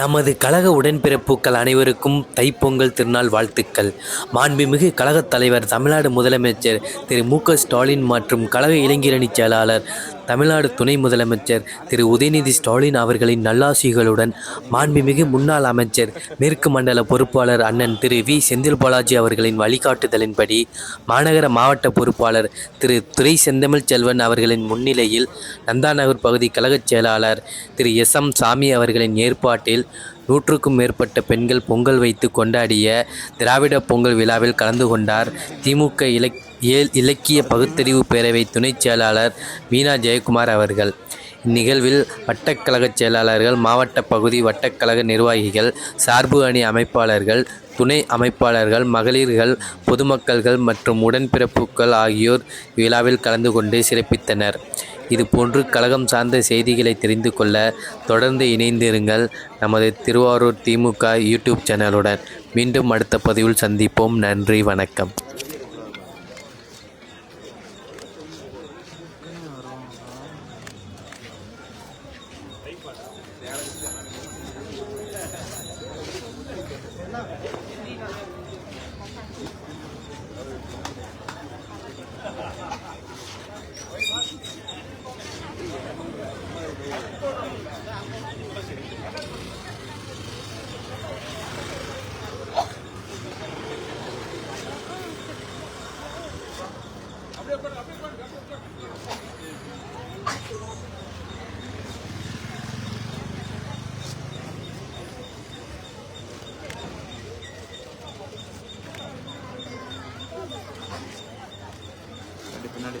நமது கழக உடன்பிறப்புக்கள் அனைவருக்கும் தைப்பொங்கல் திருநாள் வாழ்த்துக்கள். மாண்புமிகு கழகத் தலைவர் தமிழ்நாடு முதலமைச்சர் திரு மு க ஸ்டாலின் மற்றும் கழக இளைஞரணி செயலாளர் தமிழ்நாடு துணை முதலமைச்சர் திரு உதயநிதி ஸ்டாலின் அவர்களின் நல்லாசிகளுடன் மாண்புமிகு முன்னாள் அமைச்சர் மேற்கு மண்டல பொறுப்பாளர் அண்ணன் திரு வி. செந்தில் பாலாஜி அவர்களின் வழிகாட்டுதலின்படி மாநகர மாவட்ட பொறுப்பாளர் திரு துரை செந்தமிழ் செல்வன் அவர்களின் முன்னிலையில் நந்தாநகர் பகுதி கழகச் செயலாளர் திரு எஸ். எம். சாமி அவர்களின் ஏற்பாட்டில் நூற்றுக்கும் மேற்பட்ட பெண்கள் பொங்கல் வைத்து கொண்டாடிய திராவிட பொங்கல் விழாவில் கலந்து கொண்டார். திமுக இலக் ஏல் இலக்கிய பகுத்தறிவு பேரவை துணைச் செயலாளர் மீனா ஜெயக்குமார் அவர்கள். இந்நிகழ்வில் வட்டக்கழகச் செயலாளர்கள் மாவட்ட பகுதி வட்டக்கழக நிர்வாகிகள் சார்பு அணி அமைப்பாளர்கள் துணை அமைப்பாளர்கள் மகளிர்கள் பொதுமக்கள்கள் மற்றும் உடன்பிறப்புகள் ஆகியோர் விழாவில் கலந்து கொண்டு சிறப்பித்தனர். இதுபோன்று கழகம் சார்ந்த செய்திகளை தெரிந்து கொள்ள தொடர்ந்து இணைந்திருங்கள். நமது திருவாரூர் திமுக யூடியூப் சேனலுடன் மீண்டும் அடுத்த பதிவில் சந்திப்போம். நன்றி வணக்கம். அப்படியே அப்படியே பின்னாடி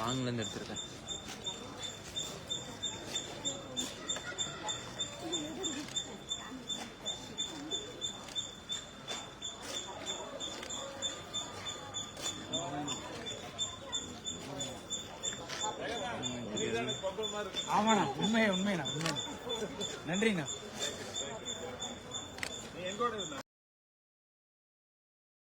லாங்லேருந்து எடுத்திருக்கேன். ஆமாண்ணா உண்மையா உண்மைண்ணா உண்மைண்ணா. நன்றிண்ணா.